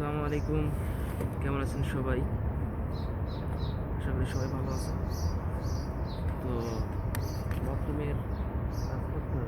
আসসালামু আলাইকুম। কেমন আছেন সবাই? আশা করি সবাই ভালো আছেন। তো বাথরুমের কাজ করতে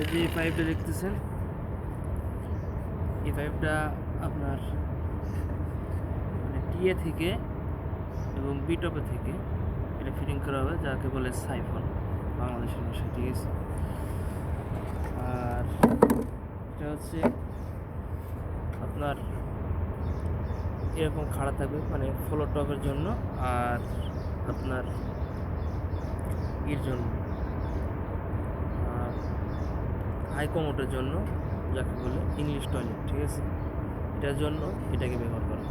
এই পাইপটা দেখতেছেন। এই পাইপটা আপনার মানে টিএ থেকে এবং বিটপে থেকে এটা ফিটিং করা হবে, যাকে বলে সাইফন বাংলাদেশের ভাষায়, ঠিক আছে? আর এটা হচ্ছে আপনার এরকম খাড়া থাকবে মানে ফ্লোর টপের জন্য আর আপনার এর জন্য। হাই কমোটের জন্য, যাকে বলে ইংলিশ টয়লেট ঠিক আছে? এটার জন্য এটাকে ব্যবহার করা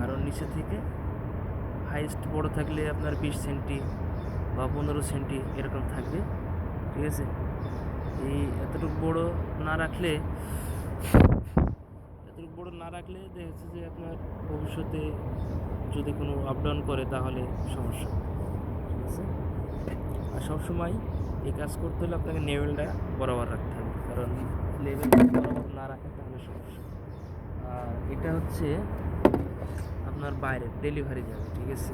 কারণ নিচে থেকে হাইস্ট বড় থাকলে আপনার বিশ সেন্টি বা পনেরো সেন্টি এরকম থাকবে, ঠিক আছে? এই এতটুকু বড় না রাখলে, এতটুকু বড় না রাখলে দেখা যাচ্ছে যে আপনার ভবিষ্যতে যদি কোনো আপ ডাউন করে তাহলে সমস্যা ঠিক আছে? আর সবসময় এই কাজ করতে হলে আপনাকে লেভেলটা বরাবর রাখতে হবে। কারণ লেভেল বরাবর না রাখলে তাহলে সমস্যা। আর এটা হচ্ছে আপনার বাইরে, ডেলিভারি যাবে, ঠিক আছে?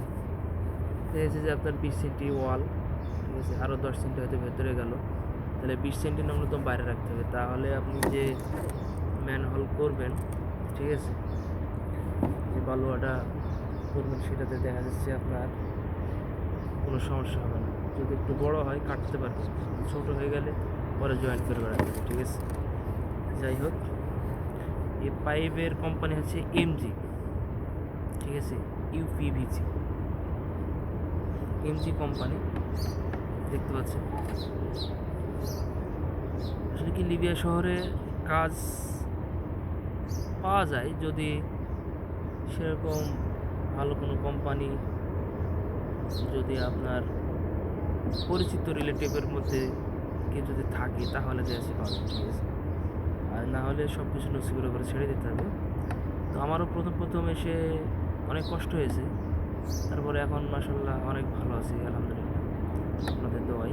দেখা যাচ্ছে যে আপনার বিশ সেন্টি ওয়াল, ঠিক আছে? আরও দশ সেন্টি হয়তো ভেতরে গেল। তাহলে বিশ সেন্টি ন্যূনতম বাইরে রাখতে হবে। তাহলে আপনি যে ম্যানহোল করবেন, ঠিক আছে? যে বালুয়াটা করবেন, সেটাতে দেখা যাচ্ছে আপনার কোনো সমস্যা হবে না। যদি একটু বড় হয়, কাটতে পারবে। ছোট হয়ে গেলে পরে জয়েন করে বেড়াতে হবে, ঠিক আছে? যাই হোক, এই পাইপের কোম্পানি হচ্ছে এমজি ঠিক আছে? ইউপিভিজি এমজি কোম্পানি দেখতে পাচ্ছেন? আসলে কি লিবিয়া শহরে কাজ পাওয়া যায়? যদি সেরকম ভালো কোনো কোম্পানি যদি আপনার পরিচিত রিলেটিভের মধ্যে কেউ যদি থাকে, তাহলে যে দেশে পাবে ঠিক আছে? আর না হলে সব কিছু নসিবের করে ছেড়ে দিতে হবে। তো আমারও প্রথম প্রথম এসে অনেক কষ্ট হয়েছে। তারপরে এখন মাসাল্লাহ অনেক ভালো আছি, আলহামদুলিল্লাহ। আপনাদের দোয়াই।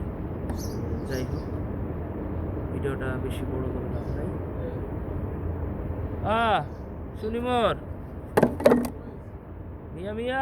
যাই হোক, ভিডিওটা বেশি বড় করে লাভ নাই। আ সুনিমর! মিয়া মিয়া!